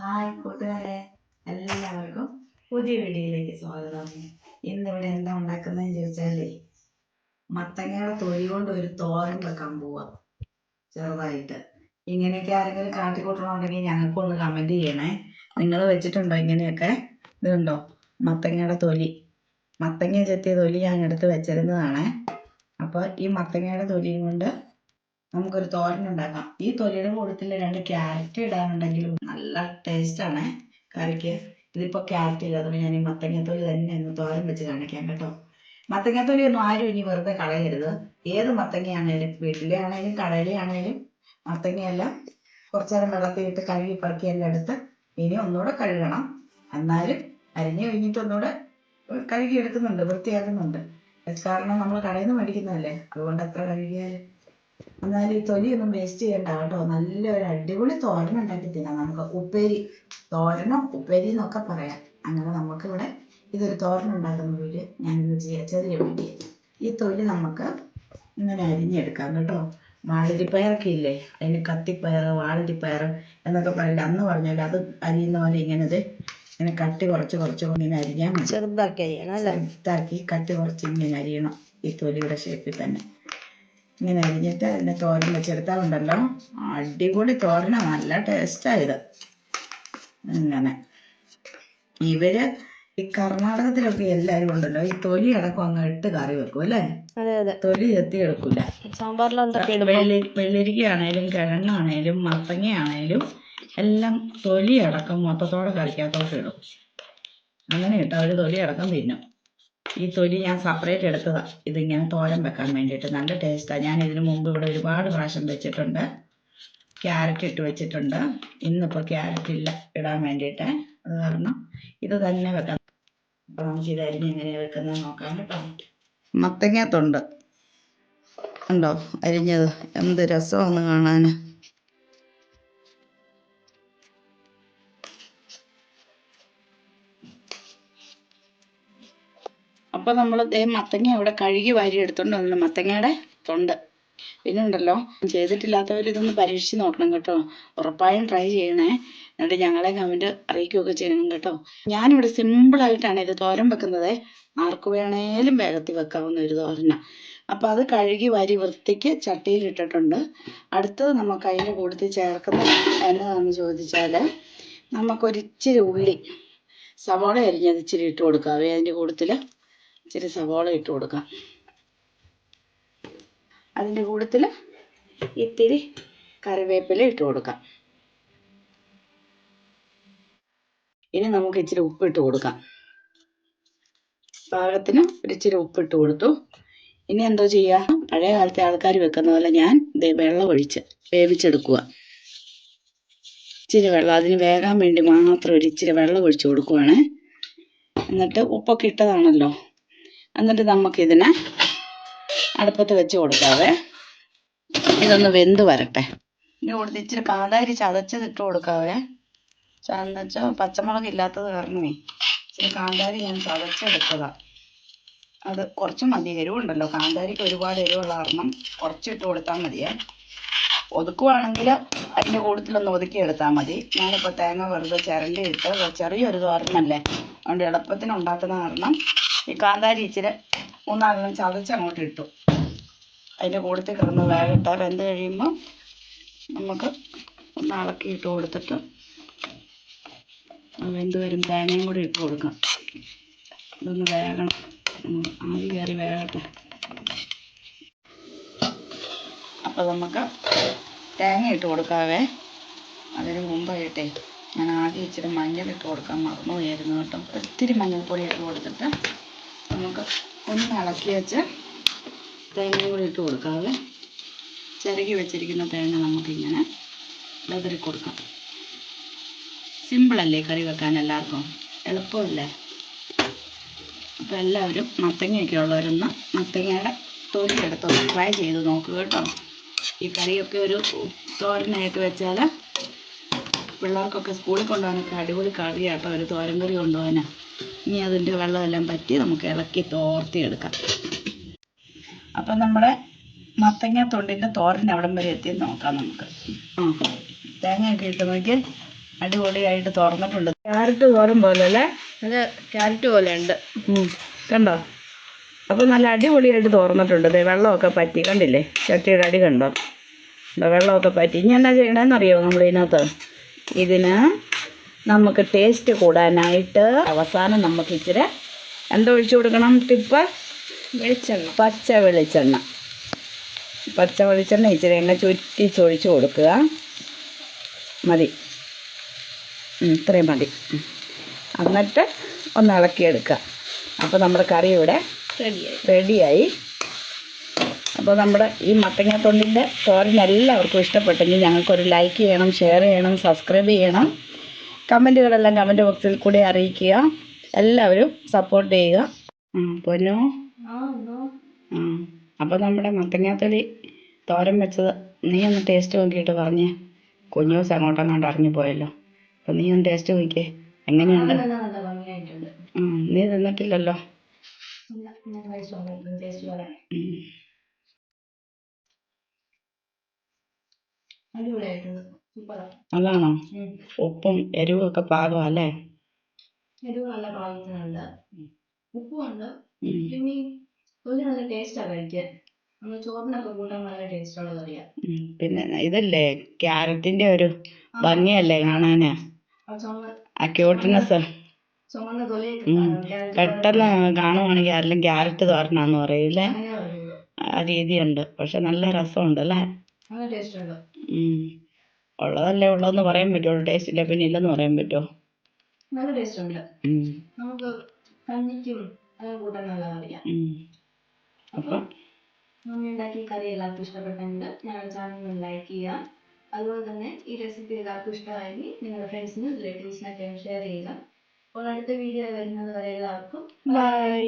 Hi കൂട്ടുകാരെ എല്ലാവർക്കും പുതിയ വീഡിയോയിലേക്ക് സ്വാഗതം. ഇന്നിവിടെ എന്താ ഉണ്ടാക്കുന്നതെന്ന് ചോദിച്ചാലേ മത്തങ്ങയുടെ തൊലി കൊണ്ട് ഒരു തോരൻ വെക്കാൻ പോവാ ചെറുതായിട്ട്. ഇങ്ങനെയൊക്കെ ആരെങ്കിലും കാട്ടിക്കൂട്ടണമെന്നുണ്ടെങ്കിൽ ഞങ്ങൾക്കൊന്ന് കമന്റ് ചെയ്യണേ. നിങ്ങൾ വെച്ചിട്ടുണ്ടോ ഇങ്ങനെയൊക്കെ? ഇതുണ്ടോ മത്തങ്ങയുടെ തൊലി. മത്തങ്ങ ചെത്തിയ തൊലി ഞാൻ എടുത്ത് വെച്ചിരുന്നതാണേ. അപ്പോൾ ഈ മത്തങ്ങയുടെ തൊലിയും കൊണ്ട് നമുക്കൊരു തോരൻ ഉണ്ടാക്കാം ഈ തൊലിയുടെ കൂട്ടത്തിൽ രണ്ട് ക്യാരറ്റ് ഇടാനുണ്ടെങ്കിലും നല്ല ടേസ്റ്റ് ആണ് കറിക്ക്. ഇതിപ്പോ ക്യാരറ്റ് ഇല്ലാതെ ഞാൻ ഈ മത്തങ്ങത്തൊലി തന്നെ ഒന്ന് തോരൻ വെച്ച് കാണിക്കാം കേട്ടോ. മത്തങ്ങ മത്തങ്ങത്തൊലി ഒന്നും ആരും ഇനി വെറുതെ കളയരുത്. ഏത് മത്തങ്ങയാണേലും വീട്ടിലെ ആണേലും കടയിലെ ആണേലും മത്തങ്ങയെല്ലാം കുറച്ചേരം നേരം വെള്ളത്തിലിട്ട് കഴുകി പറക്കി എല്ലാം എടുത്ത് ഇനി ഒന്നുകൂടെ കഴുകണം. എന്നാലും അരിഞ്ഞു കഴിഞ്ഞിട്ട് ഒന്നുകൂടെ കഴുകി എടുക്കുന്നുണ്ട് വൃത്തിയാക്കുന്നുണ്ട്. കാരണം നമ്മൾ കടയിൽ നിന്ന് മേടിക്കുന്നതല്ലേ? അതുകൊണ്ട് എത്ര കഴുകിയാലും. എന്നാലും ഈ തൊലിയൊന്നും വേസ്റ്റ് ചെയ്യണ്ട കേട്ടോ. നല്ലൊരു അടിപൊളി തോരൻ ഉണ്ടാക്കി തിന്നാം നമുക്ക്. ഉപ്പേരി തോരനോ ഉപ്പേരി എന്നൊക്കെ പറയാം. അങ്ങനെ നമുക്കിവിടെ ഇതൊരു തോരൻ ഉണ്ടാക്കുന്ന വീഡിയോ ഞാനിത് ചെയ്യാം. ചെറിയ വീഡിയോ. ഈ തൊലി നമുക്ക് ഇങ്ങനെ അരിഞ്ഞെടുക്കാം കേട്ടോ. വാളരിപ്പയറൊക്കെ ഇല്ലേ? അതിന് കത്തിപ്പയർ വാളരിപ്പയർ എന്നൊക്കെ പറയില്ല അന്ന് പറഞ്ഞല്ലോ അത് അരിയുന്ന പോലെ ഇങ്ങനെ ഇത് ഇങ്ങനെ കട്ടി കുറച്ച് കുറച്ച് ഇങ്ങനെ അരിഞ്ഞാൽ മതി. ചെറുതാക്കി അരിയണം ചെറുതാക്കി കട്ടി കുറച്ച് ഇങ്ങനെ അരിയണം ഈ തൊലിയുടെ ഷേപ്പിൽ തന്നെ. ഇങ്ങനെ അരിഞ്ഞിട്ട് അതിന്റെ തോരൻ വെച്ചെടുത്താൽ ഉണ്ടല്ലോ അടിപൊളി തോരനാ നല്ല ടേസ്റ്റായത് അങ്ങനെ. ഇവർ ഈ കർണാടകത്തിലൊക്കെ എല്ലാരും ഉണ്ടല്ലോ ഈ തൊലി അടക്കം അങ്ങ് ഇട്ട് കറി വെക്കും അല്ലേ? തൊലി ചെത്തി എടുക്കൂല. വെള്ളരിക്കയാണേലും കിഴങ്ങാണേലും മത്തങ്ങയാണേലും എല്ലാം തൊലി അടക്കം മൊത്തത്തോടെ കറിക്കകത്തോട്ട് ഇടും. അങ്ങനെ ഇട്ട് അവർ തൊലി അടക്കം തിന്നും. ഈ തൊലി ഞാൻ സെപ്പറേറ്റ് എടുത്തതാണ് ഇതിങ്ങനെ തോരൻ വെക്കാൻ വേണ്ടിയിട്ട്. നല്ല ടേസ്റ്റാണ് ഞാൻ ഇതിനു മുമ്പ് ഇവിടെ ഒരുപാട് പ്രാവശ്യം വെച്ചിട്ടുണ്ട്. ക്യാരറ്റ് ഇട്ട് വെച്ചിട്ടുണ്ട്. ഇന്നിപ്പോൾ ക്യാരറ്റ് ഇല്ല. ഇടാൻ വേണ്ടിയിട്ട്. അത് കാരണം ഇത് തന്നെ വെക്കാം അപ്പോൾ നമുക്ക് ഉണ്ടോ അരിഞ്ഞത്. എന്ത് രസമാണ് കാണാൻ അപ്പോൾ നമ്മൾ ദേ മത്തങ്ങ ഇവിടെ കഴുകി വാരി എടുത്തോണ്ട് വന്നു മത്തങ്ങയുടെ തൊണ്ട്. പിന്നെ ഉണ്ടല്ലോ ചെയ്തിട്ടില്ലാത്തവർ ഇതൊന്ന് പരീക്ഷിച്ച് നോക്കണം കേട്ടോ. ഉറപ്പായും ട്രൈ ചെയ്യണേ. എന്നിട്ട് ഞങ്ങളെ കമന്റ് അറിയിക്കുകയൊക്കെ ചെയ്യണം കേട്ടോ. ഞാനിവിടെ സിമ്പിളായിട്ടാണ് ഇത് തോരൻ വെക്കുന്നത്. ആർക്ക് വേണേലും വേഗത്തിൽ വെക്കാവുന്ന ഒരു തോരന. അപ്പോൾ അത് കഴുകി വരി വൃത്തിക്ക് ചട്ടിയിൽ ഇട്ടിട്ടുണ്ട്. അടുത്തത് നമുക്ക് അതിന്റെ കൂട്ടത്തിൽ ചേർക്കുന്നത് എന്നതാണെന്ന് ചോദിച്ചാൽ നമുക്കൊരിച്ചിരി ഉള്ളി. സവാള അരിഞ്ഞത് ഇച്ചിരി ഇട്ട് കൊടുക്കാവേ അതിന്റെ കൂട്ടത്തിൽ ഇച്ചിരി സവാള ഇട്ട് കൊടുക്കാം. അതിന്റെ കൂട്ടത്തിൽ ഇത്തിരി കറിവേപ്പില ഇട്ട് കൊടുക്കാം. ഇനി നമുക്ക് ഇച്ചിരി ഉപ്പിട്ട് കൊടുക്കാം. പാകത്തിന് ഒരു ഇച്ചിരി ഉപ്പിട്ട് കൊടുത്തു. ഇനി എന്തോ ചെയ്യുക പഴയ കാലത്തെ ആൾക്കാർ വെക്കുന്ന പോലെ ഞാൻ വെള്ളം ഒഴിച്ച് വേവിച്ചെടുക്കുക. ഇച്ചിരി വെള്ളം അതിന് വേകാൻ വേണ്ടി മാത്രം ഒരു ഇച്ചിരി വെള്ളം ഒഴിച്ച് കൊടുക്കുവാണ്. എന്നിട്ട് ഉപ്പൊക്കെ ഇട്ടതാണല്ലോ. എന്നിട്ട് നമുക്കിതിനെ അടുപ്പത്ത് വെച്ച് കൊടുക്കാവേ. ഇതൊന്ന് വെന്ത് വരട്ടെ. ഇനി കൊടുത്ത് ഇച്ചിരി കാന്താരി ചതച്ചത് ഇട്ട് കൊടുക്കാവേ. ചതച്ച? പച്ചമുളക് ഇല്ലാത്തത് കാരണമേ ഇച്ചിരി കാന്താരി ഞാൻ ചതച്ചെടുത്തതാ. അത് കുറച്ച് മതി. എരിവുണ്ടല്ലോ. കാന്താരിക്ക് ഒരുപാട് എരിവുള്ള കാരണം കുറച്ച് ഇട്ട് കൊടുത്താൽ മതിയേ. ഒതുക്കുവാണെങ്കിൽ അതിന്റെ കൂട്ടത്തിലൊന്ന് ഒതുക്കി എടുത്താൽ മതി. ഞാനിപ്പോൾ തേങ്ങ വെറുതെ ചിരണ്ടി ഇട്ട് ചെറിയൊരു തോരനല്ലേ? അതുകൊണ്ട് എളുപ്പത്തിന് ഉണ്ടാക്കുന്ന കാരണം ഈ കാന്താരി ഇച്ചിരി മൂന്നാലെണ്ണം ചതച്ച് അങ്ങോട്ട് ഇട്ടു. അതിന്റെ കൂട്ടത്തിൽ കിടന്ന് വേകട്ടെ വെന്ത് കഴിയുമ്പോൾ നമുക്ക് ഒന്ന് ഇളക്കി ഇട്ട് കൊടുത്തിട്ട് വെന്ത് വരും തേങ്ങയും കൂടി ഇട്ട് കൊടുക്കാം. ഇതൊന്ന് വേകണം. ആവി കയറി വേകട്ടെ. അപ്പോൾ നമുക്ക് തേങ്ങ ഇട്ട് കൊടുക്കാവേ. അതിന് മുമ്പായിട്ടേ ഞാൻ ആദ്യം ഇച്ചിരി മഞ്ഞൾ ഇട്ട് കൊടുക്കാൻ മറന്നു പോയായിരുന്നു കേട്ടോ. ഒത്തിരി മഞ്ഞൾപ്പൊടി ഇട്ട് കൊടുത്തിട്ട് നമുക്ക് ഒന്ന് ഇളക്കി വെച്ച് തേങ്ങയും കൂടി ഇട്ട് കൊടുക്കാവേ ചിരകി വെച്ചിരിക്കുന്ന തേങ്ങ നമുക്കിങ്ങനെ വിതറി കൊടുക്കാം. സിമ്പിളല്ലേ കറി വെക്കാൻ എല്ലാവർക്കും? എളുപ്പമല്ലേ? അപ്പോൾ എല്ലാവരും മത്തങ്ങയൊക്കെ ഉള്ളവരൊന്ന് മത്തങ്ങയുടെ തൊലി എടുത്തൊന്ന് ട്രൈ ചെയ്ത് നോക്കുക കേട്ടോ. ഈ കറിയൊക്കെ ഒരു തോരനായിട്ട് വെച്ചാൽ പിള്ളേർക്കൊക്കെ സ്കൂളിൽ കൊണ്ടുപോകാനൊക്കെ അടിപൊളി കറിയാട്ടോ ഒരു തോരൻ കറി കൊണ്ടുപോകാനാ. ഇനി അതിന്റെ വെള്ളമെല്ലാം പറ്റി നമുക്ക് ഇളക്കി തോർത്തി എടുക്കാം അപ്പം നമ്മുടെ മത്തങ്ങ തൊണ്ടിന്റെ തോരൻ അവിടം വരെ എത്തി നോക്കാം നമുക്ക്. ആ തേങ്ങയൊക്കെ ഇട്ട് നോക്കി അടിപൊളിയായിട്ട് തുറന്നിട്ടുണ്ട് ക്യാരറ്റ് തോരൻ പോലെ അല്ലേ അത് ക്യാരറ്റ് പോലെ ഉണ്ട് കണ്ടോ? അപ്പോൾ നല്ല അടിപൊളിയായിട്ട് തുറന്നിട്ടുണ്ട് ദേ വെള്ളമൊക്കെ പറ്റി. കണ്ടില്ലേ? ചട്ടിയുടെ അടി കണ്ടോ? വെള്ളമൊക്കെ പറ്റി. ഇനി എന്നാ ചെയ്യണമെന്നറിയോ നമ്മൾ ഇതിനകത്ത്? ഇതിന് നമുക്ക് ടേസ്റ്റ് കൂടാനായിട്ട് അവസാനം നമുക്ക് ഇച്ചിരി എന്തോ ഒഴിച്ചു കൊടുക്കണം? ടിപ്പ്? വെളിച്ചെണ്ണ. പച്ച വെളിച്ചെണ്ണ. പച്ച വെളിച്ചെണ്ണ ഇച്ചിരി എണ്ണ ചുറ്റിച്ചൊഴിച്ച് കൊടുക്കുക. മതി. ഇത്രയും മതി. എന്നിട്ട് ഒന്ന് ഇളക്കിയെടുക്കുക. അപ്പോൾ നമ്മുടെ കറി ഇവിടെ റെഡിയായി. റെഡിയായി. അപ്പോൾ നമ്മുടെ ഈ മത്തങ്ങാത്തൊണ്ടിന്റെ തോരൻ എല്ലാവർക്കും ഇഷ്ടപ്പെട്ടെങ്കിൽ ഞങ്ങൾക്കൊരു ലൈക്ക് ചെയ്യണം ഷെയർ ചെയ്യണം സബ്സ്ക്രൈബ് ചെയ്യണം. കമന്റുകളെല്ലാം കമന്റ് ബോക്സിൽ കൂടി അറിയിക്കുക. എല്ലാവരും സപ്പോർട്ട് ചെയ്യുക. പൊന്നു. അപ്പോൾ നമ്മുടെ മത്തങ്ങാത്തൊലി തോരൻ വെച്ചത് നീ ഒന്ന് ടേസ്റ്റ് നോക്കിയിട്ട് പറഞ്ഞേ. ദിവസം അങ്ങോട്ടങ്ങോട്ട് ഇറങ്ങി പോയല്ലോ. അപ്പോൾ നീ ഒന്ന് ടേസ്റ്റ് നോക്കിയേ എങ്ങനെയുണ്ട്? നീ തിന്നിട്ടില്ലല്ലോ. അടിപൊളിയായിട്ടുണ്ട്. അതാണോ? ഉപ്പും എരിവും ഒക്കെ പാകം അല്ലേ? എരിവ് നല്ല പാകത്തിനുണ്ട്. ഉപ്പുമുണ്ട്. പിന്നെ ഒരു നല്ല ടേസ്റ്റാ കഴിക്കാൻ. നമ്മൾ ചോറിനൊക്കെ കൂട്ടാൻ നല്ല ടേസ്റ്റുള്ള കറിയാണ് ഉം. പിന്നെ ഇതല്ലേ ക്യാരറ്റിന്റെ ഒരു ഭംഗിയല്ലേ കാണാന്? ആ ക്യൂട്ട്നെസ് പെട്ടെന്ന് കാണുവാണെങ്കിൽ ആരെല്ലാം ക്യാരറ്റ് തോരനാന്ന് പറയില്ലേ. ആ രീതിയുണ്ട്. പക്ഷെ നല്ല രസമുണ്ട് അല്ലേ? ഉള്ളതല്ലേ ഉള്ളതെന്ന് പറയാൻ പറ്റുള്ളൂ ടേസ്റ്റ് ഇല്ല പിന്നെ ഇല്ലെന്ന് പറയാൻ പറ്റുമോ നല്ല ടേസ്റ്റ് ഉണ്ട്. നമുക്ക് കഞ്ഞിക്കും അത് കൂട്ടാൻ നല്ല കറിയാം ഉം. അപ്പം നമ്മൾ ഉണ്ടാക്കിയ കറി എല്ലാവർക്കും ഇഷ്ടപ്പെട്ടെങ്കിൽ ഞങ്ങളുടെ ചാനൽ ലൈക്ക് ചെയ്യുക അതുപോലെ തന്നെ ഈ റെസിപ്പി എല്ലാവർക്കും ഇഷ്ടമായെങ്കിൽ നിങ്ങളുടെ ഫ്രണ്ട്സിനും റിലേറ്റീവ്സിനൊക്കെ ഷെയർ ചെയ്യുക. അപ്പോൾ അടുത്ത വീഡിയോ വരുന്നത് വരെ എല്ലാവർക്കും ബൈ